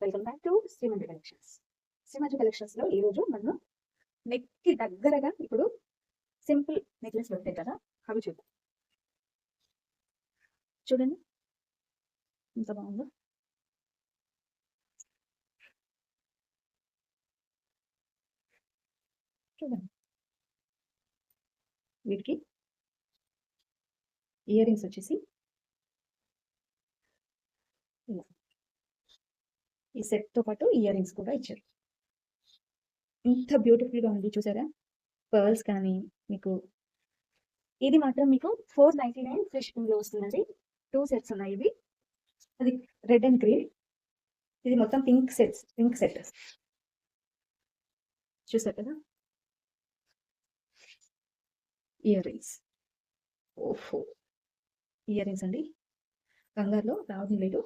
Welcome back to Srimanthi collections Srimanthi కలెక్షన్స్లో ఈ రోజు మనం నెక్కి దగ్గరగా ఇప్పుడు సింపుల్ నెక్లెస్ దొరుకుతాయి కదా అవి చూద్దాం. చూడండి. ఎంత బాగుందో. చూడండి. వీటికి ఇయర్ రింగ్స్ వచ్చేసి ఈ సెట్తో పాటు ఇయర్ రింగ్స్ కూడా ఇచ్చారు. ఇంత బ్యూటిఫుల్గా ఉంది చూసారా? పర్ల్స్ కానీ మీకు ఇది మాత్రం మీకు ఫోర్ నైన్టీ నైన్ ఫ్రెష్లో వస్తుందండి. టూ సెట్స్ ఉన్నాయి ఇవి. అది రెడ్ అండ్ గ్రీన్ ఇది మొత్తం పింక్ సెట్స్ పింక్ సెట్ చూసారు కదా? ఇయర్ రింగ్స్ ఓహో. ఇయర్ రింగ్స్ అండి. కంగారులో రావడం లేదు.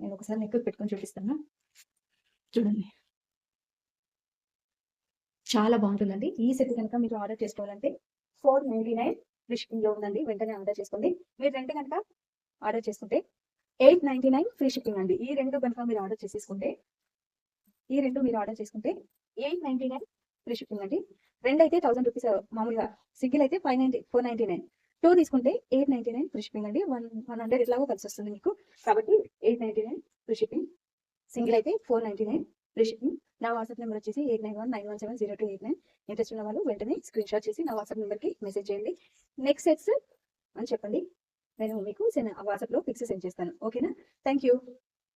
నేను ఒకసారి నెక్ పెట్టుకొని చూపిస్తాను? చూడండి. చాలా బాగుంటుందండి. ఈ సెట్ కనుక మీరు ఆర్డర్ చేసుకోవాలంటే ఫోర్ నైన్టీ నైన్ ఫ్రీ లో ఉందండి. వెంటనే ఆర్డర్ చేసుకోండి. మీరు రెండు కనుక ఆర్డర్ చేసుకుంటే eight ninety nine free shipping అండి. ఈ రెండు కనుక మీరు ఆర్డర్ చేసేసుకుంటే ఈ రెండు మీరు ఆర్డర్ చేసుకుంటే eight ninety nine free shipping అండి. రెండు అయితే థౌసండ్ రూపీస్ మామూలుగా సింగిల్ అయితే five ninety four ninety nine two తీసుకుంటే eight ninety nine free shipping అండి. వన్ వన్ హండ్రెడ్ ఇట్లాగో కలిసి వస్తుంది మీకు. కాబట్టి eight ninety nine free shipping single అయితే four ninety nine free shipping నా వాట్సాప్ నెంబర్ వచ్చేసి eight nine one nine one seven zero two eight nine interest ఉన్న వాళ్ళు వెంటనే స్క్రీన్ షాట్ చేసి నా వాట్సాప్ నెంబర్కి మెసేజ్ చేయండి. నెక్స్ట్ సెట్స్ అని చెప్పండి. నేను మీకు వాట్సాప్లో పిక్స్ సెండ్ చేస్తాను. ఓకేనా థ్యాంక్ యూ